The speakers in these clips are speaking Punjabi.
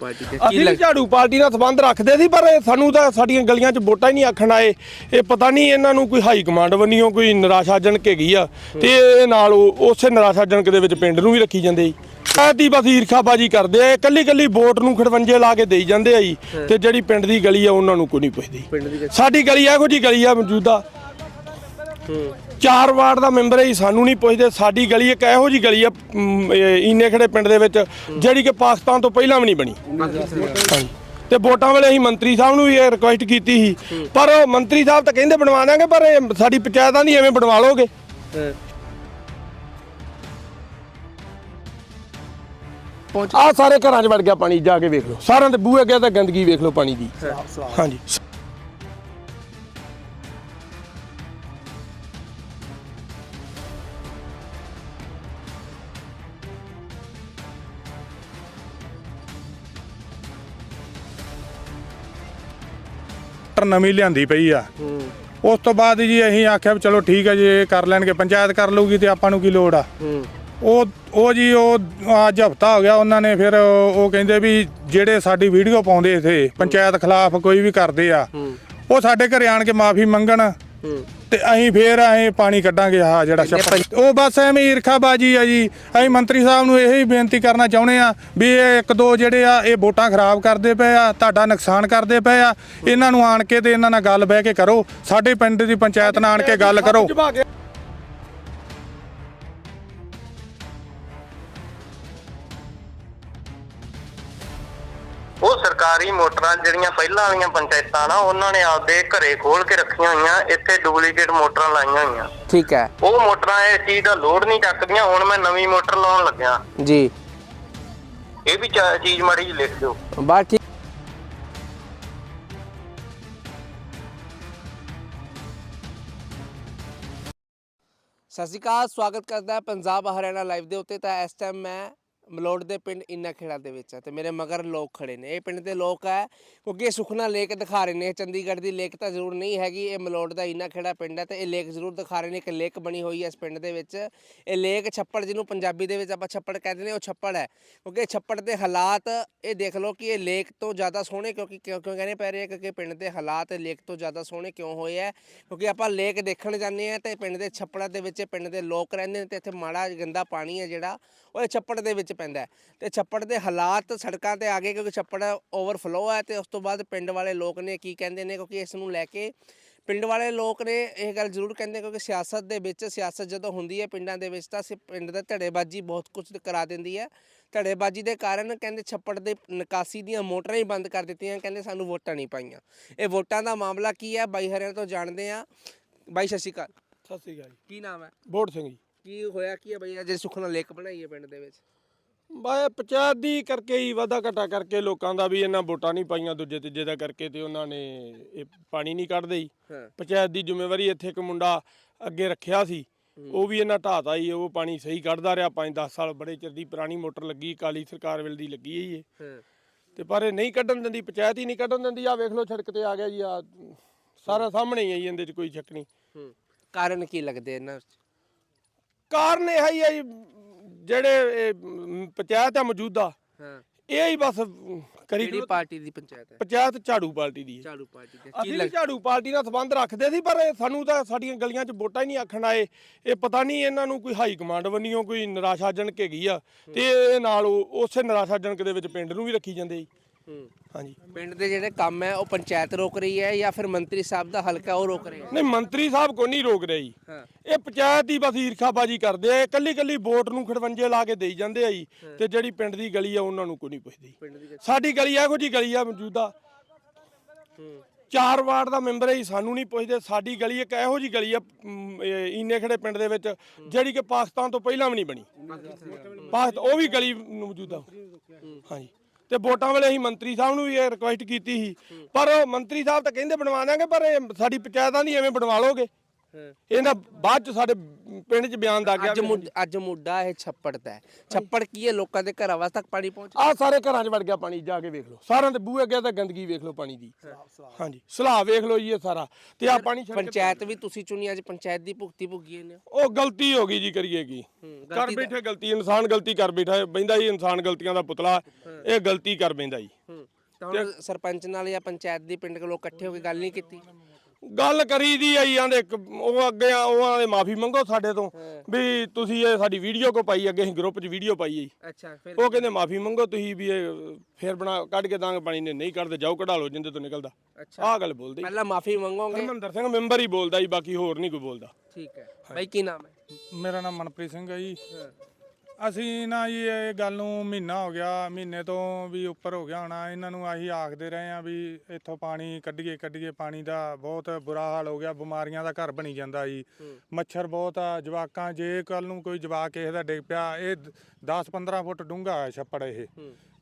ਪਾਰਟੀ ਦੇ ਅਸੀਂ ਵੀ ਝਾੜੂ ਪਾਰਟੀ ਨਾਲ ਸੰਬੰਧ ਰੱਖਦੇ ਸੀ ਪਰ ਸਾਨੂੰ ਤਾਂ ਸਾਡੀਆਂ ਗਲੀਆਂ 'ਚ ਵੋਟਾਂ ਹੀ ਨਹੀਂ ਆਖਣ ਆਏ। ਇਹ ਪਤਾ ਨਹੀਂ ਇਹਨਾਂ ਨੂੰ ਕੋਈ ਹਾਈ ਕਮਾਂਡ ਬੰਨਿਓ ਕੋਈ ਨਿਰਾਸ਼ਾਜਨਕ ਹੈਗੀ ਆ ਤੇ ਇਹ ਨਾਲ ਉਹ- ਉਸੇ ਨਿਰਾਸ਼ਾਜਨਕ ਦੇ ਵਿੱਚ ਪਿੰਡ ਨੂੰ ਵੀ ਰੱਖੀ ਜਾਂਦੇ ਜੀ ਐਦੀ ਬਸ ਈਰਖਾਬਾਜੀ ਕਰਦੇ ਆ ਕੱਲੀ ਕੱਲੀ ਵੋਟ ਨੂੰ ਖੜਵੰਜੇ ਲਾ ਕੇ ਦੇਈ ਜਾਂਦੇ ਆ ਜੀ ਤੇ ਜਿਹੜੀ ਪਿੰਡ ਦੀ ਗਲੀ ਆ ਉਹਨਾਂ ਨੂੰ ਕੋਈ ਨਹੀਂ ਪੁੱਛਦੀ। ਸਾਡੀ ਗਲੀ ਇਹੋ ਜੀ ਗਲੀ ਆ ਮੌਜੂਦਾ। ਹੂੰ। ਚਾਰ ਵਾਰਡ ਦਾ ਮੈਂਬਰ ਹੈ ਜੀ, ਸਾਨੂੰ ਨਹੀਂ ਪੁੱਛਦੇ ਸਾਡੀ ਗਲੀ ਇੱਕ ਇਹੋ ਜੀ ਗਲੀ ਆ ਮ, ਇਹ ਈਨੇ ਖੜੇ ਪਿੰਡ ਦੇ ਵਿੱਚ ਜਿਹੜੀ ਕਿ ਪਾਕਿਸਤਾਨ ਤੋਂ ਪਹਿਲਾਂ ਵੀ ਨਹੀਂ ਬਣੀ। ਹਾਂਜੀ। ਤੇ ਵੋਟਾਂ ਵੇਲੇ ਅਸੀਂ ਮੰਤਰੀ ਸਾਹਿਬ ਨੂੰ ਵੀ ਇਹ ਰਿਕੁਐਸਟ ਕੀਤੀ ਸੀ ਪਰ ਉਹ ਮੰਤਰੀ ਸਾਹਿਬ ਤਾਂ ਕਹਿੰਦੇ ਬਣਵਾ ਦਾਂਗੇ ਪਰ ਇਹ ਸਾਡੀ ਪੰਚਾਇਤਾਂ ਦੀ ਐਵੇਂ ਬਣਵਾ ਲੋਗੇ ਹਾਂ। ਆਹ ਸਾਰੇ ਘਰਾਂ 'ਚ ਵੜ ਗਿਆ ਪਾਣੀ ਜਾ ਕੇ ਵੇਖ ਲਓ। ਸਾਰਿਆਂ ਦੇ ਬੂਹੇ ਅੱਗੇ ਤਾਂ ਗੰਦਗੀ ਵੇਖ ਲਓ ਪਾਣੀ ਦੀ। ਹਾਂਜੀ। ਮੋਟਰ ਨਵੀਂ ਲਿਆਂਦੀ ਪਈ ਆ। ਉਸ ਤੋਂ ਬਾਅਦ ਜੀ ਅਸੀਂ ਆਖਿਆ ਵੀ ਚਲੋ ਠੀਕ ਹੈ ਜੀ ਇਹ ਕਰ ਲੈਣਗੇ ਪੰਚਾਇਤ ਕਰ ਲਊਗੀ ਤੇ ਆਪਾਂ ਨੂੰ ਕੀ ਲੋੜ ਆ। ਉਹ ਉਹ ਜੀ ਉਹ ਅੱਜ ਹਫਤਾ ਹੋ ਗਿਆ ਉਹਨਾਂ ਨੇ ਫਿਰ ਉਹ ਕਹਿੰਦੇ ਵੀ ਜਿਹੜੇ ਸਾਡੀ ਵੀਡੀਓ ਪਾਉਂਦੇ ਇਥੇ ਪੰਚਾਇਤ ਖਿਲਾਫ ਕੋਈ ਵੀ ਕਰਦੇ ਆ ਉਹ ਸਾਡੇ ਘਰੇ ਆਣ ਕੇ ਮਾਫੀ ਮੰਗਣ। ਤੇ ਅਸੀਂ ਫੇਰ ਅਸੀਂ ਪਾਣੀ ਕੱਢਾਂਗੇ ਆ ਜਿਹੜਾ ਛੱਪੜ। ਉਹ ਬਸ ਐਵੇਂ ਈਰਖਾਬਾਜੀ ਆ ਜੀ। ਅਸੀਂ ਮੰਤਰੀ ਸਾਹਿਬ ਨੂੰ ਇਹੀ ਬੇਨਤੀ ਕਰਨਾ ਚਾਹੁੰਦੇ ਆ ਵੀ ਇਹ ਇੱਕ ਦੋ ਜਿਹੜੇ ਆ ਇਹ ਵੋਟਾਂ ਖਰਾਬ ਕਰਦੇ ਪਏ ਆ ਤੁਹਾਡਾ ਨੁਕਸਾਨ ਕਰਦੇ ਪਏ ਆ। ਇਹਨਾਂ ਨੂੰ ਆਣ ਕੇ ਤੇ ਇਹਨਾਂ ਨਾਲ ਗੱਲ ਬਹਿ ਕੇ ਕਰੋ। ਸਾਡੇ ਪਿੰਡ ਦੀ ਪੰਚਾਇਤ ਨਾਲ ਆਣ ਕੇ ਗੱਲ ਕਰੋ। ਉਹ ਸਰਕਾਰੀ ਮੋਟਰਾਂ ਜਿਹੜੀਆਂ ਪਹਿਲਾਂ ਵਾਲੀਆਂ ਪੰਚਾਇਤਾਂ ਨਾ ਉਹਨਾਂ ਨੇ ਆਪਦੇ ਘਰੇ ਖੋਲ ਕੇ ਰੱਖੀਆਂ ਹੋਈਆਂ ਇੱਥੇ ਡੁਪਲੀਕੇਟ ਮੋਟਰਾਂ ਲਾਈਆਂ ਹੋਈਆਂ। ਠੀਕ ਹੈ। ਉਹ ਮੋਟਰਾਂ ਇਸ ਚੀਜ਼ ਦਾ ਲੋਡ ਨਹੀਂ ਚੱਕਦੀਆਂ ਹੁਣ ਮੈਂ ਨਵੀਂ ਮੋਟਰ ਲਾਉਣ ਲੱਗਿਆ। ਜੀ। ਇਹ ਵੀ ਚਾ- ਚੀਜ਼ ਮਾੜੀ ਜਿਹੀ ਲਿਖ ਦਿਓ। ਬਾਤ ਠੀਕ ਸਤਿ ਸ਼੍ਰੀ ਅਕਾਲ ਸਵਾਗਤ ਕਰਦਾ ਹਾਂ ਪੰਜਾਬ ਹਰਿਆਣਾ ਲਾਈਵ ਦੇ ਉੱਤੇ। ਤਾਂ ਇਸ ਟਾਈਮ ਮੈਂ ਮਲੋੜ ਦੇ ਪਿੰਡ ਇੰਨਾ ਖੇੜਾ ਦੇ ਵਿੱਚ ਆ ਤੇ ਮੇਰੇ ਮਗਰ ਲੋਕ ਖੜੇ ਨੇ। ਇਹ ਪਿੰਡ ਦੇ ਲੋਕ ਹੈ ਕਿਉਂਕਿ ਇਹ ਸੁਖਨਾ ਲੇਕ ਦਿਖਾ ਰਹੇ ਨੇ, ਇਹ ਚੰਡੀਗੜ੍ਹ ਦੀ ਲੇਕ ਤਾਂ ਜ਼ਰੂਰ ਨਹੀਂ ਹੈਗੀ, ਇਹ ਮਲੋੜ ਦਾ ਇੰਨਾ ਖੇੜਾ ਪਿੰਡ ਹੈ ਤੇ ਇਹ ਲੇਕ ਜ਼ਰੂਰ ਦਿਖਾ ਰਹੇ ਨੇ ਇੱਕ ਲੇਕ ਬਣੀ ਹੋਈ ਹੈ ਇਸ ਪਿੰਡ ਦੇ ਵਿੱਚ। ਇਹ ਲੇਕ ਛੱਪੜ ਜਿਹਨੂੰ ਪੰਜਾਬੀ ਦੇ ਵਿੱਚ ਆਪਾਂ ਛੱਪੜ ਕਹਿੰਦੇ ਨੇ, ਉਹ ਛੱਪੜ ਹੈ। ਕਿਉਂਕਿ ਇਹ ਛੱਪੜ ਦੇ ਹਾਲਾਤ, ਇਹ ਦੇਖ ਲਓ ਕਿ ਇਹ ਲੇਕ ਤੋਂ ਜ਼ਿਆਦਾ ਸੋਹਣੇ ਕਿਉਂਕਿ ਕਿਉਂ ਕਿਉਂ ਕਹਿੰਦੇ ਪੈ ਰਹੇ ਆ ਕਿਉਂਕਿ ਪਿੰਡ ਦੇ ਹਾਲਾਤ ਲੇਕ ਤੋਂ ਜ਼ਿਆਦਾ ਸੋਹਣੇ ਕਿਉਂ ਹੋਏ ਆ। ਕਿਉਂਕਿ ਆਪਾਂ ਲੇਕ ਦੇਖਣ ਜਾਂਦੇ ਆ ਤੇ ਪਿੰਡ ਦੇ ਛੱਪੜਾਂ ਦੇ ਵਿੱਚ ਪਿੰਡ ਦੇ ਲੋਕ ਰਹਿੰਦੇ ਨੇ ਤੇ ਇੱਥੇ ਮਾੜਾ ਗੰਦਾ ਪਾਣੀ ਹੈ ਜਿਹੜਾ ਉਹ ਛੱਪੜ ਦੇ ਵਿੱਚ ਪੈਂਦਾ ਹੈ। ਤੇ ਛੱਪੜ ਦੇ ਹਾਲਾਤ ਸੜਕਾਂ ਤੇ ਆ ਗਏ ਕਿਉਂਕਿ ਛੱਪੜ ਓਵਰਫਲੋ ਹੈ ਤੇ ਉਸ ਤੋਂ ਬਾਅਦ ਪਿੰਡ ਵਾਲੇ ਲੋਕ ਨੇ ਕੀ ਕਹਿੰਦੇ ਨੇ ਕਿਉਂਕਿ ਇਸ ਨੂੰ ਲੈ ਕੇ ਪਿੰਡ ਵਾਲੇ ਲੋਕ ਨੇ ਇਹ ਗੱਲ ਜ਼ਰੂਰ ਕਹਿੰਦੇ ਕਿਉਂਕਿ ਸਿਆਸਤ ਦੇ ਵਿੱਚ ਸਿਆਸਤ ਜਦੋਂ ਹੁੰਦੀ ਹੈ ਪਿੰਡਾਂ ਦੇ ਵਿੱਚ ਤਾਂ ਪਿੰਡ ਦਾ ਧੜੇਬਾਜ਼ੀ ਬਹੁਤ ਕੁਝ ਕਰਾ ਦਿੰਦੀ ਹੈ। ਧੜੇਬਾਜ਼ੀ ਦੇ ਕਾਰਨ ਕਹਿੰਦੇ ਛੱਪੜ ਦੇ ਨਿਕਾਸੀ ਦੀਆਂ ਮੋਟਰਾਂ ਹੀ ਬੰਦ ਕਰ ਦਿੱਤੀਆਂ ਕਹਿੰਦੇ ਸਾਨੂੰ ਵੋਟਾਂ ਨਹੀਂ ਪਾਈਆਂ। ਇਹ ਵੋਟਾਂ ਦਾ ਮਾਮਲਾ ਕੀ ਹੈ? ਬਾਈ ਹਰਿਆਣਾ ਤੋਂ ਜਾਣਦੇ ਆ ਬਾਈ ਸਤਿ ਸ਼੍ਰੀ ਅਕਾਲ। ਸਤਿ ਸ੍ਰੀ ਅਕਾਲ ਕੀ ਨਾਮ ਹੈ? ਬੋੜ ਸਿੰਘ ਜੀ। ਕੀ ਹੋਇਆ ਕੀ ਹੈ ਬਈ? ਅੱਜ ਸੁਖਨਾ ਲੇਕ ਬਣਾਈ ਹੈ ਪਿੰਡ ਦੇ ਵਿੱਚ। ਬਾਏ ਪੰਚਾਇਤ ਦੀ ਕਰਕੇ ਹੀ ਵਾਧਾ ਘਟਾ ਕਰਕੇ ਲੋਕਾਂ ਦਾ ਵੀ ਇਹਨਾਂ ਵੋਟਾਂ ਨਹੀਂ ਪਾਈਆਂ ਦੂਜੇ ਤੀਜੇ ਦਾ ਕਰਕੇ ਤੇ ਉਹਨਾਂ ਨੇ ਇਹ ਪਾਣੀ ਨਹੀਂ ਕੱਢਦੇ ਹਾਂ। ਪੰਚਾਇਤ ਦੀ ਜ਼ਿੰਮੇਵਾਰੀ ਇੱਥੇ ਇੱਕ ਮੁੰਡਾ ਅੱਗੇ ਰੱਖਿਆ ਸੀ ਉਹ ਵੀ ਇਹਨਾਂ ਢਾਤਾ ਹੀ ਉਹ ਪਾਣੀ ਸਹੀ ਕੱਢਦਾ ਰਿਹਾ 5-10 ਸਾਲ ਬੜੇ ਚਿਰ ਦੀ ਪੁਰਾਣੀ ਮੋਟਰ ਲੱਗੀ ਕਾਲੀ ਸਰਕਾਰ ਵੇਲੇ ਦੀ ਲੱਗੀ ਹੈ ਇਹ ਹਾਂ। ਤੇ ਪਰ ਇਹ ਨਹੀਂ ਕੱਢਣ ਦਿੰਦੀ ਪੰਚਾਇਤ ਹੀ ਨਹੀਂ ਕੱਢਣ ਦਿੰਦੀ ਆ ਵੇਖ ਲਓ ਸੜਕ ਤੇ ਆ ਗਿਆ ਜੀ ਆ ਸਾਰਾ ਸਾਹਮਣੇ ਹੀ ਹੈ ਜੀ ਇਹਦੇ 'ਚ ਕੋਈ ਸ਼ੱਕ ਨਹੀਂ। ਹੂੰ। ਕਾਰਨ ਕੀ ਲੱਗਦੇ ਇਹਨਾਂ ਕਾਰਨ ਇਹ ਹੀ ਹੈ ਜੀ ਜਿਹੜੇ ਇਹ, ਮ, ਪੰਚਾਇਤ ਆ ਮੌਜੂਦਾ ਹਾਂ। ਇਹ ਹੀ ਬਸ ਕਰੀ ਕਿਹੜੀ ਪਾਰਟੀ ਦੀ ਪੰਚਾਇਤ ਹੈ? ਪੰਚਾਇਤ ਝਾੜੂ ਪਾਰਟੀ ਦੀ ਹੈ। ਝਾੜੂ ਪਾਰਟੀ ਦੀ ਕੀ ਅਸੀਂ ਵੀ ਲੱਗ ਝਾੜੂ ਪਾਰਟੀ ਨਾਲ ਸੰਬੰਧ ਰੱਖਦੇ ਸੀ ਪਰ ਇਹ ਸਾਨੂੰ ਤਾਂ ਸਾਡੀਆਂ ਗਲੀਆਂ 'ਚ ਵੋਟਾਂ ਹੀ ਨਹੀਂ ਆਖਣ ਆਏ। ਇਹ ਪਤਾ ਨਹੀਂ ਇਹਨਾਂ ਨੂੰ ਕੋਈ ਹਾਈ ਕਮਾਂਡ ਬੰਨਿਓ ਕੋਈ ਨਿਰਾਸ਼ਾਜਨਕ ਹੈਗੀ ਆ ਤੇ ਇਹ ਨਾਲ ਉਹ- ਉਸੇ ਨਿਰਾਸ਼ਾਜਨਕ ਦੇ ਵਿੱਚ ਪਿੰਡ ਨੂੰ ਵੀ ਰੱਖੀ ਜਾਂਦੇ ਜੀ ਹਾਂਜੀ। ਪਿੰਡ ਦੇ ਜਿਹੜੇ ਕੰਮ ਹੈ ਉਹ ਪੰਚਾਇਤ ਰੋਕ ਰਹੀ ਹੈ ਜਾਂ ਫਿਰ ਮੰਤਰੀ ਸਾਹਿਬ ਦਾ ਹਲਕਾ ਉਹ ਰੋਕ ਰਿਹਾ ਨਹੀਂ ਮੰਤਰੀ ਸਾਹਿਬ ਕੋਈ ਨਹੀਂ ਰੋਕ ਰਿਹਾ ਜੀ। ਹਾਂ। ਇਹ ਪੰਚਾਇਤ ਦੀ ਬਸ ਈਰਖਾਬਾਜੀ ਕਰਦੇ ਆ। ਕੱਲੀ ਕੱਲੀ ਵੋਟ ਨੂੰ ਖੜਵੰਜੇ ਲਾ ਕੇ ਦੇਈ ਜਾਂਦੇ ਆ ਜੀ। ਤੇ ਜਿਹੜੀ ਪਿੰਡ ਦੀ ਗਲੀ ਆ ਉਹਨਾਂ ਨੂੰ ਕੋਈ ਨਹੀਂ ਪੁੱਛਦੀ। ਸਾਡੀ ਗਲੀ ਇਹੋ ਜੀ ਗਲੀ ਆ ਮੌਜੂਦਾ। ਹੂੰ। ਚਾਰ ਵਾਰਡ ਦਾ ਮੈਂਬਰ ਹੈ ਜੀ, ਸਾਨੂੰ ਨਹੀਂ ਪੁੱਛਦੇ। ਸਾਡੀ ਗਲੀ ਇੱਕ ਇਹੋ ਜੀ ਗਲੀ ਆ ਈਨੇ ਖੜੇ ਪਿੰਡ ਦੇ ਵਿੱਚ ਜਿਹੜੀ ਕਿ ਪਾਕਿਸਤਾਨ ਤੋਂ ਪਹਿਲਾਂ ਵੀ ਨਹੀਂ ਬਣੀ। ਪਾਕਿਸਤਾਨ ਉਹ ਵੀ ਗਲੀ ਮੌਜੂਦਾ। ਹਾਂਜੀ। ਤੇ ਵੋਟਾਂ ਵੇਲੇ ਅਸੀਂ ਮੰਤਰੀ ਸਾਹਿਬ ਨੂੰ ਵੀ ਇਹ ਰਿਕੁਐਸਟ ਕੀਤੀ ਸੀ। ਪਰ ਉਹ ਮੰਤਰੀ ਸਾਹਿਬ ਤਾਂ ਕਹਿੰਦੇ ਬਣਵਾ ਦਾਂਗੇ ਪਰ ਇਹ ਸਾਡੀ ਪੰਚਾਇਤਾਂ ਦੀ ਐਵੇਂ ਬਣਵਾ ਲੋਗੇ ਇਹਦਾ ਬਾਅਦ ਚ ਸਾਡੇ ਪਿੰਡ ਚ ਬਿਆਨ ਦਾ ਗਿਆ ਅੱਜ ਅੱਜ ਮੁੱਦਾ ਇਹ ਛੱਪੜ ਦਾ ਹੈ। ਛੱਪੜ ਕੀ ਹੈ? ਲੋਕਾਂ ਦੇ ਘਰਾਂ ਵਾਸ ਤੱਕ ਪਾਣੀ ਪਹੁੰਚ ਆ ਸਾਰੇ ਘਰਾਂ 'ਚ ਵੜ ਗਿਆ ਪਾਣੀ ਜਾ ਕੇ ਵੇਖ ਲਓ। ਸਾਰਿਆਂ ਦੇ ਬੂਹੇ ਅੱਗੇ ਤਾਂ ਗੰਦਗੀ ਵੇਖ ਲਓ ਪਾਣੀ ਦੀ। ਹਾਂਜੀ ਸਲਾਹ ਵੇਖ ਲਓ ਜੀ ਇਹ ਸਾਰਾ। ਤੇ ਆ ਪਾਣੀ ਛੱਡ ਕੇ- ਪੰਚਾਇਤ ਵੀ ਤੁਸੀਂ ਚੁਣੀ ਅੱਜ ਪੰਚਾਇਤ ਦੀ ਭੁਗਤੀ ਭੁਗੀ ਨੇ ਉਹ ਗਲਤੀ ਹੋ ਗਈ ਜੀ ਕਰੀਏ ਕੀ? ਹੂੰ, ਕਰ ਬੈਠੇ ਗਲਤੀ ਇਨਸਾਨ ਗਲਤੀ ਕਰ ਬੈਠਾ ਬੈਂਦਾ ਜੀ ਇਨਸਾਨ ਗਲਤੀਆਂ ਦਾ ਪੁਤਲਾ ਇਹ ਗਲਤੀ ਕਰ ਬੈਂਦਾ ਜੀ। ਹੂੰ। ਤਾਂ ਹੁਣ ਸਰਪੰਚ ਨਾਲ ਜਾਂ ਪੰਚਾਇਤ ਦੀ ਪਿੰਡ ਦੇ ਲੋਕ ਇਕੱਠੇ ਹੋ ਕੇ ਗੱਲ ਨਹੀਂ ਕੀਤੀ? ਗੱਲ ਕਰੀ ਦੀ ਆਈ ਆਂਦੇ ਉਹ ਅੱਗੇ ਆ- ਉਹਨਾਂ ਦੇ ਮਾਫੀ ਮੰਗੋ ਸਾਡੇ ਤੋਂ ਵੀ ਤੁਸੀਂ ਇਹ ਸਾਡੀ ਵੀਡੀਓ ਕੋ ਪਾਈ ਅੱਗੇ ਅਸੀਂ ਗਰੁੱਪ 'ਚ ਵੀਡੀਓ ਪਾਈ ਹੈ ਜੀ ਅੱਛਾ ਫਿਰ ਉਹ ਕਹਿੰਦੇ ਮਾਫੀ ਮੰਗੋ ਤੁਸੀਂ ਵੀ ਇਹ ਫੇਰ ਬਣਾ ਕੱਢ ਕੇ ਦਾਂਗੇ ਪਾਣੀ ਨੇ ਨਹੀਂ ਕੱਢਦੇ ਜਾਓ ਕਢਾ ਲਓ ਜਿੰਦੇ ਤੋਂ ਨਿਕਲਦਾ। ਅੱਛਾ। ਆਹ ਗੱਲ ਬੋਲਦੇ। ਪਹਿਲਾਂ ਮਾਫੀ ਮੰਗੋਗੇ? ਹਰਮੰਦਰ ਸਿੰਘ ਮੈਂਬਰ ਹੀ ਬੋਲਦਾ ਜੀ ਬਾਕੀ ਹੋਰ ਨਹੀਂ ਕੋਈ ਬੋਲਦਾ। ਠੀਕ ਹੈ। ਬਾਈ ਕੀ ਨਾਮ ਹੈ? ਮੇਰਾ ਨਾਮ ਮਨਪ੍ਰੀਤ ਸਿੰਘ ਹੈ ਜੀ। ਅਸੀਂ ਨਾ ਜੀ ਇਹ ਗੱਲ ਨੂੰ ਮਹੀਨਾ ਹੋ ਗਿਆ ਮਹੀਨੇ ਤੋਂ ਵੀ ਉੱਪਰ ਹੋ ਗਿਆ ਹੋਣਾ। ਇਹਨਾਂ ਨੂੰ ਆਹੀ ਆਖਦੇ ਰਹੇ ਆ ਵੀ ਇੱਥੋਂ ਪਾਣੀ ਕੱਢੀਏ ਕੱਢੀਏ ਪਾਣੀ ਦਾ। ਬਹੁਤ ਬੁਰਾ ਹਾਲ ਹੋ ਗਿਆ ਬਿਮਾਰੀਆਂ ਦਾ ਘਰ ਬਣੀ ਜਾਂਦਾ ਜੀ। ਮੱਛਰ ਬਹੁਤ ਆ ਜਵਾਕਾਂ ਜੇ ਕੱਲ ਨੂੰ ਕੋਈ ਜਵਾਕ ਕਿਸੇ ਦਾ ਡਿੱਗ ਪਿਆ ਇਹ 10-15 ਫੁੱਟ ਡੂੰਘਾ ਹੈ ਛੱਪੜ ਇਹ।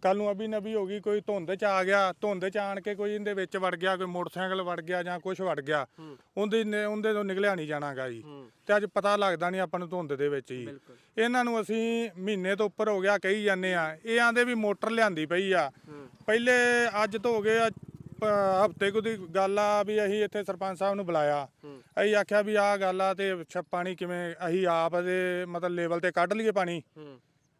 ਕੱਲ ਨੂੰ ਅਭੀ ਨਬੀ ਹੋ ਗਈ ਕੋਈ ਧੁੰਦ ਚ ਆ ਗਿਆ ਧੁੰਦ ਚ ਆਣ ਕੇ ਕੋਈ ਇਹਦੇ ਵਿੱਚ ਵੜ ਗਿਆ ਕੋਈ ਮੋਟਰਸਾਈਕਲ ਵੜ ਗਿਆ ਜਾਂ ਕੁਝ ਵੜ ਗਿਆ ਉਹਦੇ ਨੇ- ਉਹਦੇ ਤੋਂ ਨਿਕਲਿਆ ਨਹੀਂ ਜਾਣਾਗਾ ਜੀ। ਤੇ ਅੱਜ ਪਤਾ ਲੱਗਦਾ ਨਹੀਂ ਆਪਾਂ ਨੂੰ ਧੁੰਦ ਦੇ ਵਿੱਚ ਹੀ ਇਹਨਾਂ ਨੂੰ ਅਸੀਂ ਮਹੀਨੇ ਤੋਂ ਉੱਪਰ ਹੋ ਗਿਆ ਕਹੀ ਜਾਂਦੇ ਆ ਇਹ ਆਂਦੇ ਵੀ ਮੋਟਰ ਲਿਆਂਦੀ ਪਈ ਆ। ਪਹਿਲੇ ਅੱਜ ਤੋਂ ਹੋ ਗਏ ਆ ਹਫ਼ਤੇ ਕੁ ਦੀ ਗੱਲ ਆ ਵੀ ਅਸੀਂ ਇੱਥੇ ਸਰਪੰਚ ਸਾਹਿਬ ਨੂੰ ਬੁਲਾਇਆ। ਅਸੀਂ ਆਖਿਆ ਵੀ ਆਹ ਗੱਲ ਆ ਤੇ ਪਾਣੀ ਕਿਵੇਂ ਅਸੀਂ ਆਪ ਦੇ ਮਤਲਬ ਲੈਵਲ ਤੇ ਕੱਢ ਲਈਏ ਪਾਣੀ।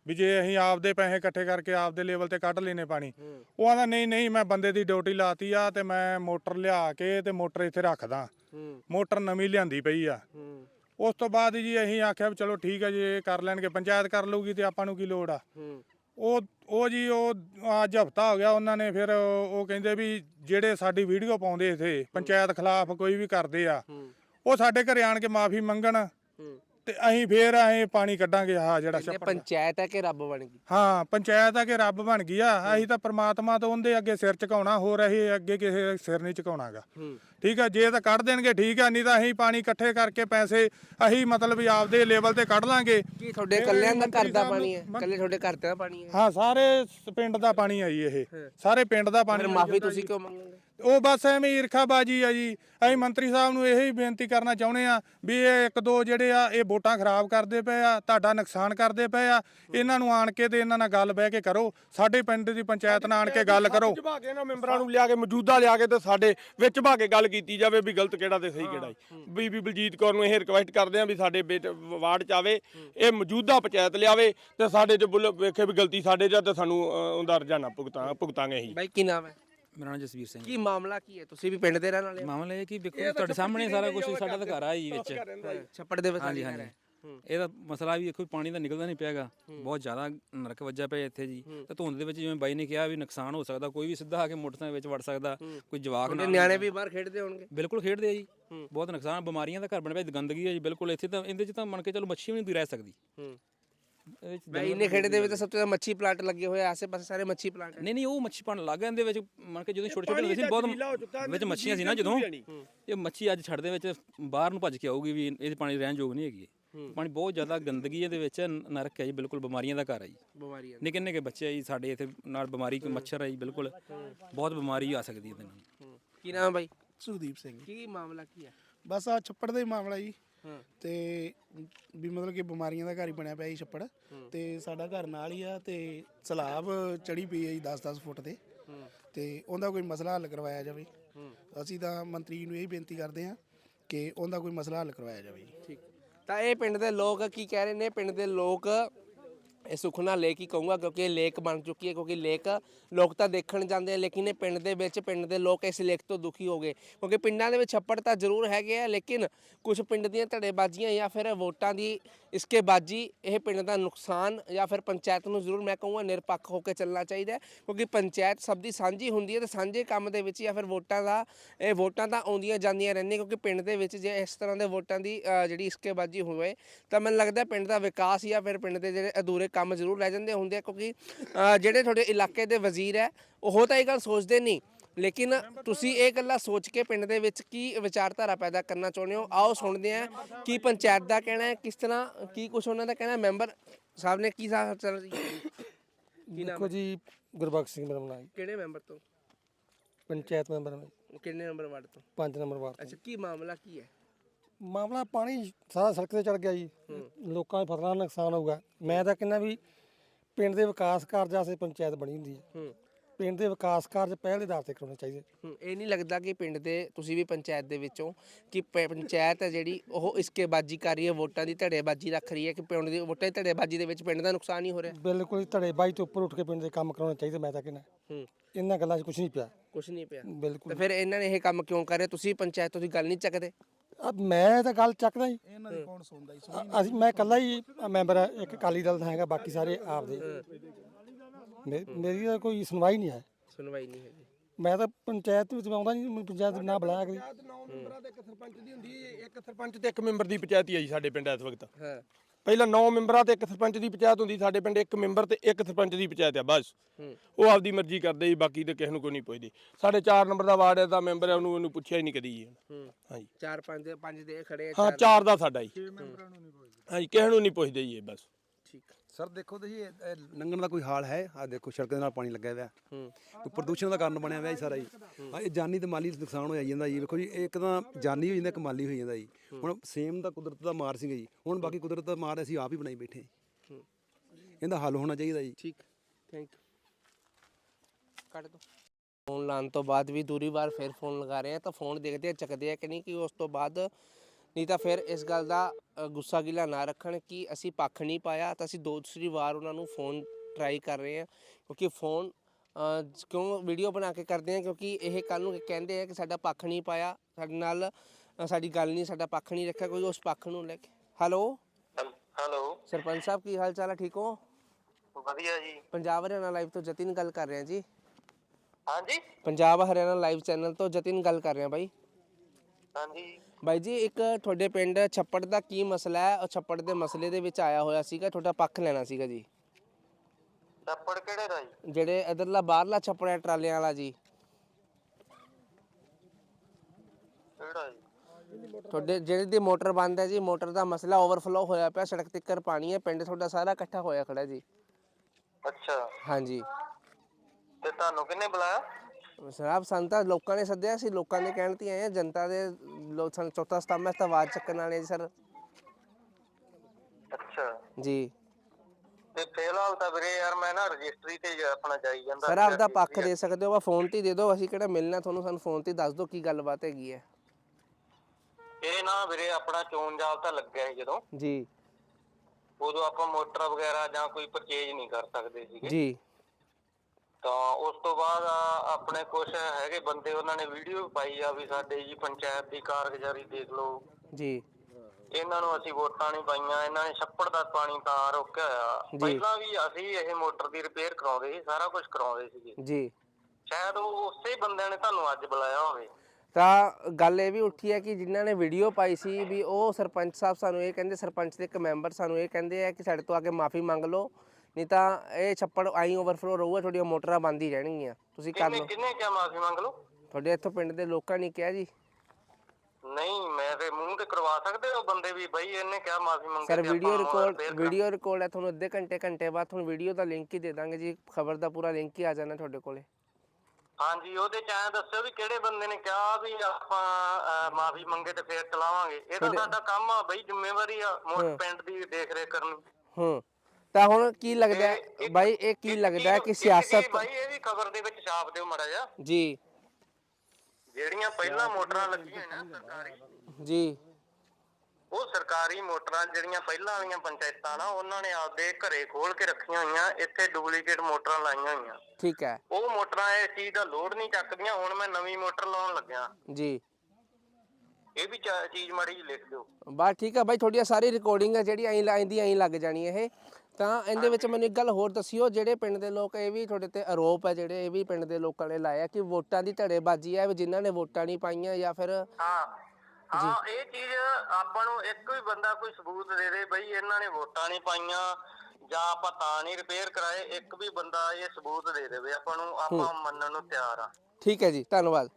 ਵੀ ਜੇ ਅਸੀਂ ਆਪਦੇ ਪੈਸੇ ਇਕੱਠੇ ਕਰਕੇ ਆਪਦੇ ਲੈਵਲ ਤੇ ਕੱਢ ਲੈਨੇ ਪਾਣੀ ਉਹ ਆਂਦਾ ਨਹੀਂ ਨਹੀਂ ਮੈਂ ਬੰਦੇ ਦੀ ਡਿਊਟੀ ਲਾਤੀ ਆ ਤੇ ਮੈਂ ਮੋਟਰ ਲਿਆ ਕੇ ਤੇ ਮੋਟਰ ਇੱਥੇ ਰੱਖਦਾ। ਮੋਟਰ ਨਵੀਂ ਲਿਆਂਦੀ ਪਈ ਆ। ਉਸ ਤੋਂ ਬਾਅਦ ਜੀ ਅਸੀਂ ਆਖਿਆ ਵੀ ਚਲੋ ਠੀਕ ਆ ਜੀ ਇਹ ਕਰ ਲੈਣਗੇ ਪੰਚਾਇਤ ਕਰ ਲਊਗੀ ਤੇ ਆਪਾਂ ਨੂੰ ਕੀ ਲੋੜ ਆ? ਉਹ ਉਹ ਜੀ ਉਹ ਅੱਜ ਹਫਤਾ ਹੋ ਗਿਆ ਉਹਨਾਂ ਨੇ ਫਿਰ ਉਹ ਕਹਿੰਦੇ ਵੀ ਜਿਹੜੇ ਸਾਡੀ ਵੀਡੀਓ ਪਾਉਂਦੇ ਇੱਥੇ ਪੰਚਾਇਤ ਖਿਲਾਫ ਕੋਈ ਵੀ ਕਰਦੇ ਆ ਉਹ ਸਾਡੇ ਘਰੇ ਆਣ ਕੇ ਮਾਫੀ ਮੰਗਣ। ਤੇ ਅਸੀਂ ਫੇਰ ਅਸੀਂ ਪਾਣੀ ਕੱਢਾਂਗੇ ਆਹ ਜਿਹੜਾ ਇਹ ਛੱਪੜ ਪੰਚਾਇਤ ਹੈ ਕਿ ਰੱਬ ਬਣ ਗਈ? ਹਾਂ ਪੰਚਾਇਤ ਆ ਕਿ ਰੱਬ ਬਣ ਗਈ ਆ। ਅਸੀਂ ਤਾਂ ਪ੍ਰਮਾਤਮਾ ਤੋਂ ਉਹਦੇ ਅੱਗੇ ਸਿਰ ਝੁਕਾਉਣਾ ਹੋਰ ਅਸੀਂ ਅੱਗੇ ਕਿਸੇ ਦਾ ਸਿਰ ਨਹੀਂ ਝੁਕਾਉਣਾਗਾ। ਠੀਕ ਆ ਜੇ ਤਾਂ ਕੱਢ ਦੇਣਗੇ ਠੀਕ ਆ ਨਹੀਂ ਤਾਂ ਅਸੀਂ ਪਾਣੀ ਇਕੱਠੇ ਕਰਕੇ ਪੈਸੇ ਅਸੀਂ ਮਤਲਬ ਵੀ ਆਪਦੇ ਲੈਵਲ ਤੇ ਕੱਢ ਲਾਂਗੇ। ਕੀ ਤੁਹਾਡੇ ਕੱਲਿਆਂ ਦਾ ਘਰ ਦਾ ਪਾਣੀ ਹੈ? ਕੱਲੇ ਤੁਹਾਡੇ ਘਰ ਦਾ ਪਾਣੀ ਹੈ? ਹਾਂ ਸਾਰੇ ਸ- ਪਿੰਡ ਦਾ ਪਾਣੀ ਆ ਜੀ ਇਹ। ਸਾਰੇ ਪਿੰਡ ਦਾ ਪਾਣੀ ਫਿਰ ਮਾਫੀ ਤੁਸੀਂ ਕਿਉਂ ਮੰਗੋਗੇ? ਉਹ ਬਸ ਐਵੇਂ ਈਰਖਾਬਾਜੀ ਆ ਜੀ। ਅਸੀਂ ਮੰਤਰੀ ਸਾਹਿਬ ਨੂੰ ਇਹੀ ਬੇਨਤੀ ਕਰਨਾ ਚਾਹੁੰਦੇ ਆ ਵੀ ਇਹ ਇੱਕ ਦੋ ਜਿਹੜੇ ਆ ਇਹ ਵੋਟਾਂ ਖਰਾਬ ਕਰਦੇ ਪਏ ਆ ਤੁਹਾਡਾ ਨੁਕਸਾਨ ਕਰਦੇ ਪਏ ਆ। ਇਹਨਾਂ ਨੂੰ ਆਣ ਕੇ ਤੇ ਇਹਨਾਂ ਨਾਲ ਗੱਲ ਬਹਿ ਕੇ ਕਰੋ। ਸਾਡੇ ਪਿੰਡ ਦੀ ਪੰਚਾਇਤ ਨਾਲ ਆਣ ਕੇ ਗੱਲ ਕਰੋ। ਵਿੱਚ ਭਾ ਕੇ ਇਹਨਾਂ ਮੈਂਬਰਾਂ ਨੂੰ ਲਿਆ ਕੇ ਮੌਜੂਦਾ ਲਿਆ ਕੇ ਤੇ ਸਾਡੇ ਵਿੱਚ ਭਾ ਕੇ ਗੱਲ ਕੀਤੀ ਜਾਵੇ ਵੀ ਗਲਤ ਕਿਹੜਾ ਤੇ ਸਹੀ ਕਿਹੜਾ ਜੀ ਬੀਬੀ ਬਲਜੀਤ ਕੌਰ ਨੂੰ ਇਹ ਰਿਕਵੈਸਟ ਕਰਦੇ ਆ ਵੀ ਸਾਡੇ ਬੇਟੇ ਵਾਰਡ ਚ ਆਵੇ ਇਹ ਮੌਜੂਦਾ ਪੰਚਾਇਤ ਲਿਆਵੇ ਤੇ ਸਾਡੇ ਚ ਬੁੱਲ ਵੇਖੇ ਵੀ ਗਲਤੀ ਸਾਡੇ ਚ ਤੇ ਸਾਨੂੰ ਉਹਦਾ ਰੁਝਾਨਾ ਭੁਗਤਾਂ ਭੁਗਤਾਂਗੇ ਅਸੀਂ। ਬਾਈ ਕੀ ਨਾਮ ਹੈ? ਮੇਰਾ ਨਾਮ ਜਸਵੀਰ ਸਿੰਘ ਕੀ ਮਾਮਲਾ ਕੀ ਹੈ? ਤੁਸੀਂ ਵੀ ਪਿੰਡ ਦੇ ਰਹਿਣ ਵਾਲੇ ਹੋ? ਮਾਮਲਾ ਇਹ ਹੈ ਕਿ ਵੇਖੋ ਤੁਹਾਡੇ ਸਾਹਮਣੇ ਸਾਰਾ ਕੁਝ ਸਾਡਾ ਤਾਂ ਘਰ ਆ ਜੀ ਵਿੱਚ। ਛੱਪੜ ਦੇ ਵਿੱਚ ਹਾਂਜੀ ਹਾਂਜੀ। ਇਹਦਾ ਮਸਲਾ ਵੀ ਦੇਖੋ ਪਾਣੀ ਦਾ ਨਿਕਲਦਾ ਨਹੀਂ ਪਿਆਗਾ। ਬਹੁਤ ਜ਼ਿਆਦਾ ਨਰਕ ਵੱਜਾ ਪਿਆ ਇੱਥੇ ਜੀ। ਤੇ ਧੁੰਦ ਦੇ ਵਿੱਚ ਜਿਵੇਂ ਬਾਈ ਨੇ ਕਿਹਾ ਵੀ ਨੁਕਸਾਨ ਹੋ ਸਕਦਾ ਕੋਈ ਵੀ ਸਿੱਧਾ ਆ ਕੇ ਮੋਟਰਸਾਈਕਲ ਵਿੱਚ ਵੜ ਸਕਦਾ ਕੋਈ ਜਵਾਕ ਤੁਹਾਡੇ ਨਾਲ ਨਿਆਣੇ ਵੀ ਬਾਹਰ ਖੇਡਦੇ ਹੋਣਗੇ। ਬਿਲਕੁਲ ਖੇਡਦੇ ਆ ਜੀ। ਬਹੁਤ ਨੁਕਸਾਨ ਬਿਮਾਰੀਆਂ ਦਾ ਘਰ ਬਣ ਪਿਆ ਗੰਦਗੀ ਹੈ ਜੀ ਬਿਲਕੁਲ ਇੱਥੇ ਤਾਂ ਇਹਦੇ 'ਚ ਤਾਂ ਮੰਨ ਕੇ ਚਲੋ ਮੱਛੀ ਵੀ ਨਹੀਂ ਰਹਿ ਸਕਦੀ। ਹੂੰ। ਇਹਦੇ ਵਿੱਚ ਬਾਈ ਇਹਨੇ ਖੇੜੇ ਦੇ ਵਿੱਚ ਤਾਂ ਸਭ ਤੋਂ ਜ਼ਿਆਦਾ ਮੱਛੀ ਪਲਾਂਟ ਲੱਗੇ ਹੋਏ ਆ ਆਸੇ ਪਾਸੇ ਸਾਰੇ ਮੱਛੀ ਪਲਾਂਟ ਨਹੀਂ ਨਹੀਂ ਉਹ ਮੱਛੀ ਪਾਣ ਲੱਗ ਜਾਂਦੇ ਵਿੱਚ ਮੰਨ ਕੇ ਜਦੋਂ ਛੋਟੇ ਛੋਟੇ ਹੁੰਦੇ ਸੀ ਬਹੁਤ ਵਿੱਚ ਮੱਛੀਆਂ ਸੀ ਨਾ ਜਦੋਂ ਇਹ ਮੱਛੀ ਅੱਜ ਛੱਡ ਦੇ ਵਿੱਚ ਬਾਹਰ ਨੂੰ ਭੱਜ ਕੇ ਆਊਗੀ ਵੀ ਇਹਦੇ ਪਾਣੀ ਰਹਿਣ ਯੋਗ ਨਹੀਂ ਹੈਗੀ। ਪਾਣੀ ਬਹੁਤ ਜ਼ਿਆਦਾ ਗੰਦਗੀ ਇਹਦੇ ਵਿੱਚ ਨਰਕ ਹੈ ਜੀ ਬਿਲਕੁਲ ਬਿਮਾਰੀਆਂ ਦਾ ਘਰ ਹੈ ਜੀ। ਬਿਮਾਰੀਆਂ ਨਿੱਕੇ ਨਿੱਕੇ ਬੱਚੇ ਆ ਜੀ ਸਾਡੇ ਇੱਥੇ ਨਾਲ ਬਿਮਾਰੀ ਕੋਈ ਮੱਛਰ ਹੈ ਜੀ ਬਿਲਕੁਲ ਬਹੁਤ ਬਿਮਾਰੀ ਆ ਸਕਦੀ ਹੈ ਇਹਦੇ ਨਾਲ। ਕੀ ਨਾਮ ਹੈ ਬਾਈ? ਸੁਦੀਪ ਸਿੰਘ। ਕੀ ਮਾਮਲਾ ਕੀ ਹੈ? ਬਸ ਆ ਛੱਪੜ ਦਾ ਹੀ ਮਾਮਲਾ ਜੀ। ਤੇ ਵੀ ਮਤਲਬ ਕਿ ਬਿਮਾਰੀਆਂ ਦਾ ਘਰ ਹੀ ਬਣਿਆ ਪਿਆ ਜੀ ਛੱਪੜ। ਤੇ ਸਾਡਾ ਘਰ ਨਾਲ ਹੀ ਆ ਤੇ ਸਲਾਬ ਚੜੀ ਪਈ ਹੈ ਜੀ 10-10 ਫੁੱਟ ਤੇ। ਤੇ ਉਹਦਾ ਕੋਈ ਮਸਲਾ ਹੱਲ ਕਰਵਾਇਆ ਜਾਵੇ। ਅਸੀਂ ਤਾਂ ਮੰਤਰੀ ਨੂੰ ਇਹ ਬੇਨਤੀ ਕਰਦੇ ਹਾਂ ਕਿ ਉਹਦਾ ਕੋਈ ਮਸਲਾ ਹੱਲ ਕਰਵਾਇਆ ਜਾਵੇ ਜੀ। ਠੀਕ। ਤਾਂ ਇਹ ਪਿੰਡ ਦੇ ਲੋਕ ਕੀ ਕਹਿ ਰਹੇ ਨੇ? ਪਿੰਡ ਦੇ ਲੋਕ ਇਹ ਸੁਖਨਾ ਲੇਕ ਹੀ ਕਹੂੰਗਾ ਕਿਉਂਕਿ ਇਹ ਲੇਕ ਬਣ ਚੁੱਕੀ ਹੈ ਕਿਉਂਕਿ ਲੇਕ ਲੋਕ ਤਾਂ ਦੇਖਣ ਜਾਂਦੇ ਆ ਲੇਕਿਨ ਇਹ ਪਿੰਡ ਦੇ ਵਿੱਚ ਪਿੰਡ ਦੇ ਲੋਕ ਇਸ ਲੇਕ ਤੋਂ ਦੁਖੀ ਹੋ ਗਏ। ਕਿਉਂਕਿ ਪਿੰਡਾਂ ਦੇ ਵਿੱਚ ਛੱਪੜ ਤਾਂ ਜ਼ਰੂਰ ਹੈਗੇ ਆ ਲੇਕਿਨ ਕੁਝ ਪਿੰਡ ਦੀਆਂ ਧੜੇਬਾਜ਼ੀਆਂ ਜਾਂ ਫਿਰ ਵੋਟਾਂ ਦੀ ਇਸਕੇਬਾਜ਼ੀ ਇਹ ਪਿੰਡ ਦਾ ਨੁਕਸਾਨ ਜਾਂ ਫਿਰ ਪੰਚਾਇਤ ਨੂੰ ਜ਼ਰੂਰ ਮੈਂ ਕਹੂੰਗਾ ਨਿਰਪੱਖ ਹੋ ਕੇ ਚੱਲਣਾ ਚਾਹੀਦਾ ਹੈ ਕਿਉਂਕਿ ਪੰਚਾਇਤ ਸਭ ਦੀ ਸਾਂਝੀ ਹੁੰਦੀ ਹੈ ਤੇ ਸਾਂਝੇ ਕੰਮ ਦੇ ਵਿੱਚ ਜਾਂ ਫਿਰ ਵੋਟਾਂ ਦਾ ਇਹ ਵੋਟਾਂ ਤਾਂ ਆਉਂਦੀਆਂ ਜਾਂਦੀਆਂ ਰਹਿੰਦੀਆਂ ਕਿਉਂਕਿ ਪਿੰਡ ਦੇ ਵਿੱਚ ਜੇ ਇਸ ਤਰ੍ਹਾਂ ਦੇ ਵੋਟਾਂ ਦੀ ਅ, ਜਿਹੜੀ ਇਸਕੇਬਾਜ਼ੀ ਹੋਵੇ ਤਾਂ ਮੈਨੂੰ ਲੱਗਦਾ ਪਿੰਡ ਦਾ ਵਿਕਾਸ ਜਾਂ ਫਿਰ ਪਿੰਡ ਦੇ ਜਿਹੜੇ ਅਧੂਰੇ ਕੰਮ ਜ਼ਰੂਰ ਰਹਿ ਜਾਂਦੇ ਹੁੰਦੇ ਆ ਕਿਉਂਕਿ ਅ, ਜਿਹੜੇ ਤੁਹਾਡੇ ਇਲਾਕੇ ਦੇ ਵਜ਼ੀਰ ਹੈ ਉਹ ਤਾਂ ਇਹ ਗੱਲ ਸੋਚਦੇ ਨਹੀਂ। ਲੇਕਿਨ ਤੁਸੀਂ ਇਹ ਗੱਲਾਂ ਸੋਚ ਕੇ ਪਿੰਡ ਦੇ ਵਿੱਚ ਕੀ ਵਿਚਾਰਧਾਰਾ ਪੈਦਾ ਕਰਨਾ ਚਾਹੁੰਦੇ ਹੋ? ਆਓ ਸੁਣਦੇ ਹਾਂ ਕੀ ਪੰਚਾਇਤ ਦਾ ਕਹਿਣਾ ਹੈ ਕਿਸ ਤਰ੍ਹਾਂ ਕੀ ਕੁਝ ਉਹਨਾਂ ਦਾ ਕਹਿਣਾ ਹੈ। ਮੈਂਬਰ ਸਾਹਿਬ ਨੇ ਕੀ ਸਾਹ ਚੱਲ ਰਹੀ ਕੀ ਨਾਮ ਦੇਖੋ ਜੀ ਗੁਰਬਖਸ਼ ਸਿੰਘ ਮੇਰਾ ਨਾਮ ਹੈ ਕਿਹੜੇ ਮੈਂਬਰ ਤੋਂ? ਪੰਚਾਇਤ ਮੈਂਬਰ ਹਾਂ ਕਿੰਨੇ ਨੰਬਰ ਵਾਰਡ ਤੋਂ? 5 ਨੰਬਰ ਵਾਰਡ ਤੋਂ। ਅੱਛਾ ਕੀ ਮਾਮਲਾ ਕੀ ਹੈ? ਮਾਮਲਾ ਪਾਣੀ ਸਾਰਾ ਸੜਕ ਤੇ ਚੜ ਗਿਆ ਜੀ। ਲੋਕਾਂ ਦੀ ਫਸਲਾਂ ਦਾ ਨੁਕਸਾਨ ਹੋਊਗਾ। ਮੈਂ ਤਾਂ ਕਹਿੰਦਾ ਵੀ ਪਿੰਡ ਦੇ ਵਿਕਾਸ ਕਾਰਜ ਵਾਸਤੇ ਪੰਚਾਇਤ ਬਣੀ ਹੁੰਦੀ ਹੈ। ਪਿੰਡ ਦੇ ਵਿਕਾਸ ਕਾਰਜ ਪਹਿਲੇ ਆਧਾਰ ਤੇ ਕਰਾਉਣੇ ਚਾਹੀਦੇ। ਇਹ ਨਹੀਂ ਲੱਗਦਾ ਕਿ ਪਿੰਡ ਦੇ ਤੁਸੀਂ ਵੀ ਪੰਚਾਇਤ ਦੇ ਵਿੱਚੋਂ ਕਿ ਪੰਚਾਇਤ ਹੈ ਜਿਹੜੀ ਉਹ ਇਸਕੇਬਾਜ਼ੀ ਕਰ ਰਹੀ ਹੈ ਵੋਟਾਂ ਦੀ ਧੜੇਬਾਜ਼ੀ ਰੱਖ ਰਹੀ ਹੈ ਕਿ ਪਿੰਡ ਦੀ ਵੋਟਾਂ ਦੀ ਧੜੇਬਾਜ਼ੀ ਦੇ ਵਿੱਚ ਪਿੰਡ ਦਾ ਨੁਕਸਾਨ ਹੀ ਹੋ ਰਿਹਾ ਬਿਲਕੁਲ ਧੜੇਬਾਜ਼ੀ ਤੋਂ ਉੱਪਰ ਉੱਠ ਕੇ ਪਿੰਡ ਦੇ ਕੰਮ ਕਰਾਉਣੇ ਚਾਹੀਦੇ ਮੈਂ ਤਾਂ ਕਹਿੰਦਾ। ਇਹਨਾਂ ਗੱਲਾਂ 'ਚ ਕੁਝ ਨਹੀਂ ਪਿਆ। ਕੁਝ ਨਹੀਂ ਪਿਆ। ਤੇ ਬਿਲਕੁਲ ਫਿਰ ਇਹਨਾਂ ਨੇ ਇਹ ਕੰਮ ਕਿਉਂ ਕਰ ਰਹੇ? ਤੁਸੀਂ ਪੰਚਾਇਤ ਤੋਂ ਦੀ ਗੱਲ ਨਹੀਂ ਚੱਕਦੇ? ਆ ਮੈਂ ਤਾਂ ਗੱਲ ਚੱਕਦਾ ਜੀ। ਇਹਨਾਂ ਦੀ ਕੌਣ ਸੁਣਦਾ ਜੀ? ਅ- ਅਸੀਂ ਮੈਂ ਇਕੱਲਾ ਹੀ ਮੈਂਬਰ ਆ, ਇੱਕ ਅਕਾਲੀ ਦਲ ਦਾ ਹੈਗਾ ਬਾਕੀ ਸਾਰੇ ਆਪਦੇ। ਮੇ- ਮੇਰੀ ਤਾਂ ਕੋਈ ਸੁਣਵਾਈ ਨਹੀਂ ਹੈ। ਸੁਣਵਾਈ ਨਹੀਂ ਹੈਗੀ। ਮੈਂ ਤਾਂ ਪੰਚਾਇਤ ਵਿੱਚ ਆਉਂਦਾ ਨਹੀਂ ਮੈਨੂੰ ਪੰਚਾਇਤ ਨਾ ਬੁਲਾਇਆ ਕਰੀ ਪੰਚਾਇਤ 9 ਮੈਂਬਰਾਂ ਤੇ ਇੱਕ ਸਰਪੰਚ ਦੀ ਹੁੰਦੀ ਹੈ ਇੱਕ ਸਰਪੰਚ ਤੇ ਇੱਕ ਮੈਂਬਰ ਦੀ ਪੰਚਾਇਤ ਹੀ ਆ ਜੀ ਸਾਡੇ ਪਿੰਡ ਇਸ ਵਕਤ ਹਾਂ। ਪਹਿਲਾਂ 9 ਮੈਂਬਰਾਂ ਤੇ ਇੱਕ ਸਰਪੰਚ ਦੀ ਪੰਚਾਇਤ ਹੁੰਦੀ ਸਾਡੇ ਪਿੰਡ ਇੱਕ ਮੈਂਬਰ ਤੇ ਇੱਕ ਸਰਪੰਚ ਦੀ ਪੰਚਾਇਤ ਆ ਬਸ। ਉਹ ਆਪਦੀ ਮਰਜ਼ੀ ਕਰਦੇ ਜੀ ਬਾਕੀ ਤੇ ਕਿਸੇ ਨੂੰ ਕੋਈ ਨਹੀਂ ਪੁੱਛਦੇ। ਸਾਡੇ 4 ਨੰਬਰ ਦਾ ਵਾਰਡ ਹੈ ਦਾ ਮੈਂਬਰ ਹੈ ਉਹਨੂੰ ਉਹਨੂੰ ਪੁੱਛਿਆ ਹੀ ਨਹੀਂ ਕਦੀ ਜੀ ਹੂੰ। ਹਾਂਜੀ। ਚਾਰ ਪੰਜ ਪੰਜ ਦੇ ਖੜੇ ਆ ਹਾਂ ਚਾਰ 4 ਦਾ ਸਾਡਾ ਜੀ। ਹਾਂਜੀ ਕਿਸੇ ਨੂੰ ਨਹੀਂ ਪੁੱਛਦੇ ਜੀ ਇਹ ਬਸ। ਠੀਕ। ਸਰ ਦੇਖੋ ਤੁਸੀਂ ਲੰਘਣ ਦਾ ਕੋਈ ਹਾਲ ਹੈ? ਆ ਦੇਖੋ ਸੜਕ ਦੇ ਨਾਲ ਪਾਣੀ ਲੱਗਾ ਹੋਇਆ। ਹੂੰ। ਕੋਈ ਪ੍ਰਦੂਸ਼ਣ ਦਾ ਕਾਰਨ ਬਣਿਆ ਹੋਇਆ ਜੀ ਸਾਰਾ ਜੀ। ਹਾਂ ਇਹ ਜਾਨੀ ਤੇ ਮਾਲੀ ਨੁਕਸਾਨ ਹੋਇਆ ਜਾਂਦਾ ਜੀ। ਵੇਖੋ ਜੀ ਇੱਕ ਤਾਂ ਜਾਨੀ ਹੋ ਜਾਂਦਾ ਇੱਕ ਮਾਲੀ ਹੋ ਜਾਂਦਾ ਜੀ। ਹੁਣ ਸੇਮ ਦਾ ਕੁਦਰਤ ਦਾ ਮਾਰ ਸੀਗਾ ਜੀ। ਹੁਣ ਬਾਕੀ ਕੁਦਰਤ ਦਾ ਮਾਰ ਅਸੀਂ ਆਪ ਹੀ ਬਣਾਈ ਬੈਠੇ ਹਾਂ। ਹੂੰ। ਇਹਦਾ ਹੱਲ ਹੋਣਾ ਚਾਹੀਦਾ ਜੀ। ਠੀਕ। ਥੈਂਕ ਯੂ ਕੱਟ ਦੋ। ਫੋਨ ਲਾਉਣ ਤੋਂ ਬਾਅਦ ਵੀ ਦੂਰੀ ਵਾਰ ਫਿਰ ਫੋਨ ਲਗਾ ਰਹੇ ਆ ਤਾਂ ਫੋਨ ਦੇਖਦੇ ਆ ਚੱਕਦੇ ਆ ਕਿ ਨਹੀਂ ਕਿ ਉਸ ਤੋਂ ਬਾਅਦ ਨਹੀਂ ਤਾਂ ਫਿਰ ਇਸ ਗੱਲ ਦਾ ਗੁੱਸਾ ਗਿਲਾ ਨਾ ਰੱਖਣ ਕਿ ਅਸੀਂ ਪੱਖ ਨਹੀਂ ਪਾਇਆ ਤਾਂ ਅਸੀਂ ਦੂਸਰੀ ਵਾਰ ਉਹਨਾਂ ਨੂੰ ਫੋਨ ਟਰਾਈ ਕਰ ਰਹੇ ਆ ਕਿਉਂਕਿ ਫੋਨ ਕਿਉਂ ਵੀਡੀਓ ਬਣਾ ਕੇ ਕਰਦੇ ਆ ਕਿਉਂਕਿ ਇਹ ਕੱਲ ਨੂੰ ਕਹਿੰਦੇ ਆ ਕਿ ਸਾਡਾ ਪੱਖ ਨਹੀਂ ਪਾਇਆ ਸਾਡੇ ਨਾਲ ਸਾਡੀ ਗੱਲ ਨਹੀਂ ਸਾਡਾ ਪੱਖ ਨਹੀਂ ਰੱਖਿਆ ਕੋਈ ਉਸ ਪੱਖ ਨੂੰ ਲੈ ਕੇ। ਹੈਲੋ? ਹੈਲੋ ਸਰਪੰਚ ਸਾਹਿਬ ਕੀ ਹਾਲ ਚਾਲ ਹੈ ਠੀਕ ਹੋ? ਵਧੀਆ ਜੀ। ਪੰਜਾਬ ਹਰਿਆਣਾ ਲਾਈਵ ਤੋਂ ਜਤਿਨ ਗੱਲ ਕਰ ਰਹੇ ਹਾਂ ਜੀ। ਹਾਂਜੀ? ਪੰਜਾਬ ਹਰਿਆਣਾ ਲਾਈਵ ਚੈਨਲ ਤੋਂ ਜਤਿਨ ਗੱਲ ਕਰ ਰਿਹਾ ਬਾਈ। ਹਾਂਜੀ। ਬਾਈ ਜੀ ਇੱਕ ਤੁਹਾਡੇ ਪਿੰਡ ਛੱਪੜ ਦਾ ਕੀ ਮਸਲਾ ਹੈ? ਉਹ ਛੱਪੜ ਦੇ ਮਸਲੇ ਦੇ ਵਿੱਚ ਆਇਆ ਹੋਇਆ ਸੀਗਾ ਤੁਹਾਡਾ ਪੱਖ ਲੈਣਾ ਸੀਗਾ ਜੀ। ਛੱਪੜ ਕਿਹੜੇ ਦਾ ਜੀ? ਜਿਹੜੇ ਇਧਰਲਾ ਬਾਹਰਲਾ ਛੱਪੜ ਹੈ ਟਰਾਲਿਆਂ ਵਾਲਾ ਜੀ। ਕਿਹੜਾ ਜੀ? ਤੁਹਾਡੇ ਜਿਹੜੇ ਦੀ ਮੋਟਰ ਬੰਦ ਹੈ ਜੀ ਮੋਟਰ ਦਾ ਮਸਲਾ ਓਵਰਫਲੋ ਹੋਇਆ ਪਿਆ ਸੜਕ ਤੱਕਰ ਪਾਣੀ ਹੈ ਪਿੰਡ ਤੁਹਾਡਾ ਸਾਰਾ ਇਕੱਠਾ ਹੋਇਆ ਖੜਾ ਜੀ। ਅੱਛਾ। ਹਾਂਜੀ। ਤੇ ਤੁਹਾਨੂੰ ਕਿਹਨੇ ਬੁਲਾਇਆ? ਸਰਾਬ ਸੰਤਾ ਲੋਕਾਂ ਨੇ ਸੱਦਿਆ ਸੀ ਲੋਕਾਂ ਦੇ ਕਹਿਣ ਤੇ ਆਏ ਆ ਜਨਤਾ ਦੇ ਲੋ- ਚੌਥਾ ਸਤੰਭ ਹੈ ਤਾਂ ਆਵਾਜ਼ ਚੱਕਣ ਵਾਲੇ ਜੀ ਸਰ। ਅੱਛਾ। ਜੀ। ਤੇ ਫਿਲਹਾਲ ਤਾਂ ਵੀਰੇ ਯਾਰ ਮੈਂ ਨਾ ਰਜਿਸਟਰੀ ਤੇ ਜ- ਆਪਣਾ ਜਾਈ ਜਾਂਦਾ। ਸਰ ਆਪਦਾ ਪੱਖ ਦੇ ਸਕਦੇ ਹੋ ਵਾ ਫੋਨ ਤੇ ਹੀ ਦੇ ਦਿਓ ਅਸੀਂ ਕਿਹੜਾ ਮਿਲਣਾ ਤੁਹਾਨੂੰ ਸਾਨੂੰ ਫੋਨ ਤੇ ਹੀ ਦੱਸ ਦਿਓ ਕੀ ਗੱਲਬਾਤ ਹੈਗੀ ਹੈ। ਇਹ ਨਾ ਵੀਰੇ ਆਪਣਾ ਚੋਣ ਜਾਬਤਾ ਲੱਗਿਆ ਸੀ ਜਦੋਂ। ਜੀ। ਉਦੋਂ ਆਪਾਂ ਮੋਟਰ ਵਗੈਰਾ ਜਾਂ ਕੋਈ ਪਰਚੇਜ ਨਹੀਂ ਕਰ ਸਕਦੇ ਸੀਗੇ। ਜੀ। ਤਾਂ ਉਸ ਤੋਂ ਬਾਅਦ ਆ ਆਪਣੇ ਕੁਝ ਹੈਗੇ ਬੰਦੇ ਉਹਨਾਂ ਨੇ ਵੀਡੀਓ ਪਾਈ ਆ ਵੀ ਸਾਡੇ ਜੀ ਪੰਚਾਇਤ ਦੀ ਕਾਰਗੁਜ਼ਾਰੀ ਦੇਖ ਲਓ। ਜੀ। ਇਹਨਾਂ ਨੂੰ ਅਸੀਂ ਵੋਟਾਂ ਨਹੀਂ ਪਾਈਆਂ ਇਹਨਾਂ ਨੇ ਛੱਪੜ ਦਾ ਪਾਣੀ ਤਾਂ ਰੋਕਿਆ ਹੋਇਆ। ਪਹਿਲਾਂ ਵੀ ਅਸੀਂ ਇਹ ਮੋਟਰ ਦੀ ਰਿਪੇਅਰ ਕਰਾਉਂਦੇ ਸੀ ਸਾਰਾ ਕੁਝ ਕਰਾਉਂਦੇ ਸੀਗੇ। ਜੀ। ਸ਼ਾਇਦ ਉਹ ਉਸੇ ਬੰਦਿਆਂ ਨੇ ਤੁਹਾਨੂੰ ਅੱਜ ਬੁਲਾਇਆ ਹੋਵੇ। ਤਾਂ ਗੱਲ ਇਹ ਵੀ ਉੱਠੀ ਹੈ ਕਿ ਜਿਨ੍ਹਾਂ ਨੇ ਵੀਡੀਓ ਪਾਈ ਸੀ ਵੀ ਉਹ ਸਰਪੰਚ ਸਾਹਿਬ ਸਾਨੂੰ ਇਹ ਕਹਿੰਦੇ ਸਰਪੰਚ ਦੇ ਇੱਕ ਮੈਂਬਰ ਸਾਨੂੰ ਇਹ ਕਹਿੰਦੇ ਆ ਕਿ ਸਾਡੇ ਤੋਂ ਆ ਕੇ ਮਾਫੀ ਮੰਗ ਲਓ। ਨਹੀਂ ਤਾਂ ਇਹ ਛੱਪੜ ਆਈ ਓਵਰਫਲੋ ਰਹੂਗਾ ਤੁਹਾਡੀਆਂ ਮੋਟਰਾਂ ਬੰਦ ਹੀ ਰਹਿਣਗੀਆਂ। ਤੁਸੀਂ ਕਰ ਲਓ। ਕਿੰਨੇ ਕਿਆ ਮਾਫੀ ਮੰਗ ਲਓ? ਤੁਹਾਡੇ ਇੱਥੋਂ ਪਿੰਡ ਦੇ ਲੋਕਾਂ ਨੇ ਕਿਹਾ ਜੀ। ਨਹੀਂ ਮੈਂ ਤੇ ਮੂੰਹ ਤੇ ਕਰਵਾ ਸਕਦੇ ਹੋ ਬੰਦੇ ਵੀ ਬਈ ਇਹਨੇ ਕਿਹਾ ਮਾਫੀ ਮੰਗੀ sir video record video record ਹੈ ਤੁਹਾਨੂੰ ਅੱਧੇ ਘੰਟੇ ਘੰਟੇ ਬਾਅਦ ਤੁਹਾਨੂੰ ਵੀਡੀਓ ਦਾ ਲਿੰਕ ਹੀ ਦੇ ਦਾਂਗੇ ਜੀ। ਖਬਰ ਦਾ ਪੂਰਾ ਲਿੰਕ ਹੀ ਆ ਜਾਣਾ ਤੁਹਾਡੇ ਕੋਲੇ। ਹਾਂਜੀ ਉਹਦੇ ਚ ਐਂ ਦੱਸਿਓ ਵੀ ਕਿਹੜੇ ਬੰਦੇ ਨੇ ਕਿਹਾ ਵੀ ਆਪਾਂ ਮਾਫੀ ਮੰਗੇ ਤੇ ਫੇਰ ਚਲਾਵਾਂਗੇ। ਇਹ ਤਾਂ ਸਾਡਾ ਕੰਮ ਆ ਬਈ ਜ਼ਿੰਮੇਵਾਰੀ ਆ ਮੋਟ ਪਿੰਡ ਦੀ ਦੇਖ ਰੇਖ ਕਰਨੀ। ਹੂੰ। ਤਾਂ ਹੁਣ ਕੀ ਲੱਗਦਾ ਹੈ ਬਾਈ ਇਹ ਕੀ ਲੱਗਦਾ ਹੈ ਕਿ ਸਿਆਸਤ ਬਾਈ ਇਹ ਵੀ ਖਬਰ ਦੇ ਵਿੱਚ ਛਾਪ ਦਿਓ ਮੜਾ ਜਾ ਜੀ। ਜਿਹੜੀਆਂ ਪਹਿਲਾਂ ਮੋਟਰਾਂ ਲੱਗੀਆਂ ਨੇ ਸਰਕਾਰੀ ਜੀ। ਉਹ ਸਰਕਾਰੀ ਮੋਟਰਾਂ ਜਿਹੜੀਆਂ ਪਹਿਲਾਂ ਵਾਲੀਆਂ ਪੰਚਾਇਤਾਂ ਨਾ ਉਹਨਾਂ ਨੇ ਆਪਦੇ ਘਰੇ ਖੋਲ ਕੇ ਰੱਖੀਆਂ ਹੋਈਆਂ ਇੱਥੇ ਡੁਪਲੀਕੇਟ ਮੋਟਰਾਂ ਲਾਈਆਂ ਹੋਈਆਂ। ਠੀਕ ਹੈ। ਉਹ ਮੋਟਰਾਂ ਇਸ ਚੀਜ਼ ਦਾ ਲੋਡ ਨਹੀਂ ਚੱਕਦੀਆਂ ਹੁਣ ਮੈਂ ਨਵੀਂ ਮੋਟਰ ਲਾਉਣ ਲੱਗਿਆ। ਜੀ। ਇਹ ਵੀ ਚਾ- ਚੀਜ਼ ਮਾੜੀ ਜਿਹੀ ਲਿਖ ਦਿਓ। ਬਸ ਠੀਕ ਹੈ ਬਾਈ ਤੁਹਾਡੀਆਂ ਸਾਰੀ ਰਿਕਾਰਡਿੰਗ ਹੈ ਜਿਹੜੀ ਐਂ ਲਾਈਂਦੀ ਐਂ ਲੱਗ ਜਾਣੀ ਇਹ। ਤਾਂ ਇਹਦੇ ਵਿੱਚ ਮੈਨੂੰ ਇੱਕ ਗੱਲ ਹੋਰ ਦੱਸਿਓ ਜਿਹੜੇ ਪਿੰਡ ਦੇ ਲੋਕ ਇਹ ਵੀ ਤੁਹਾਡੇ ਤੇ ਆਰੋਪ ਹੈ ਜਿਹੜੇ ਇਹ ਵੀ ਪਿੰਡ ਦੇ ਲੋਕਾਂ ਨੇ ਲਾਇਆ ਕਿ ਵੋਟਾਂ ਦੀ ਧੜੇਬਾਜ਼ੀ ਹੈ ਵੀ ਜਿਨ੍ਹਾਂ ਨੇ ਵੋਟਾਂ ਨਹੀਂ ਪਾਈਆਂ ਜਾਂ ਫਿਰ ਹਾਂ। ਹਾਂ ਇਹ ਚੀਜ਼ ਆਪਾਂ ਨੂੰ ਇੱਕ ਵੀ ਬੰਦਾ ਕੋਈ ਸਬੂਤ ਦੇ ਦੇ ਬਈ ਇਹਨਾਂ ਨੇ ਵੋਟਾਂ ਨਹੀਂ ਪਾਈਆਂ ਜਾਂ ਆਪਾਂ ਤਾਂ ਨਹੀਂ ਰਿਪੇਅਰ ਕਰਾਏ ਇੱਕ ਵੀ ਬੰਦਾ ਇਹ ਸਬੂਤ ਦੇ ਦੇਵੇ ਆਪਾਂ ਨੂੰ ਆਪਾਂ ਮੰਨਣ ਨੂੰ ਤਿਆਰ ਆ। ਠੀਕ ਹੈ ਜੀ ਧੰਨਵਾਦ।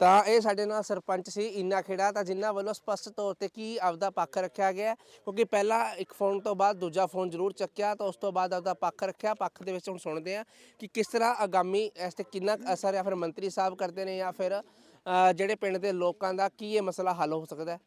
ਤਾਂ ਇਹ ਸਾਡੇ ਨਾਲ ਸਰਪੰਚ ਸੀ, ਇਨਾ ਖੇੜਾ ਤਾਂ ਜਿਨ੍ਹਾਂ ਵੱਲੋਂ ਸਪਸ਼ਟ ਤੌਰ ਤੇ ਕੀ ਆਪਦਾ ਪੱਖ ਰੱਖਿਆ ਗਿਆ ਕਿਉਂਕਿ ਪਹਿਲਾਂ ਇੱਕ ਫੋਨ ਤੋਂ ਬਾਅਦ ਦੂਜਾ ਫੋਨ ਜ਼ਰੂਰ ਚੱਕਿਆ, ਤਾਂ ਉਸ ਤੋਂ ਬਾਅਦ ਆਪਦਾ ਪੱਖ ਰੱਖਿਆ, ਪੱਖ ਦੇ ਵਿੱਚ ਹੁਣ ਸੁਣਦੇ ਆ ਕਿ ਕਿਸ ਤਰ੍ਹਾਂ ਆਗਾਮੀ ਇਸ ਤੇ ਕਿੰਨਾ ਕੁ ਅਸਰ ਜਾਂ ਫਿਰ ਮੰਤਰੀ ਸਾਹਿਬ ਕਰਦੇ ਨੇ ਜਾਂ ਫਿਰ ਜਿਹੜੇ ਪਿੰਡ ਦੇ ਲੋਕਾਂ ਦਾ ਕੀ ਇਹ ਮਸਲਾ ਹੱਲ ਹੋ ਸਕਦਾ ਹੈ।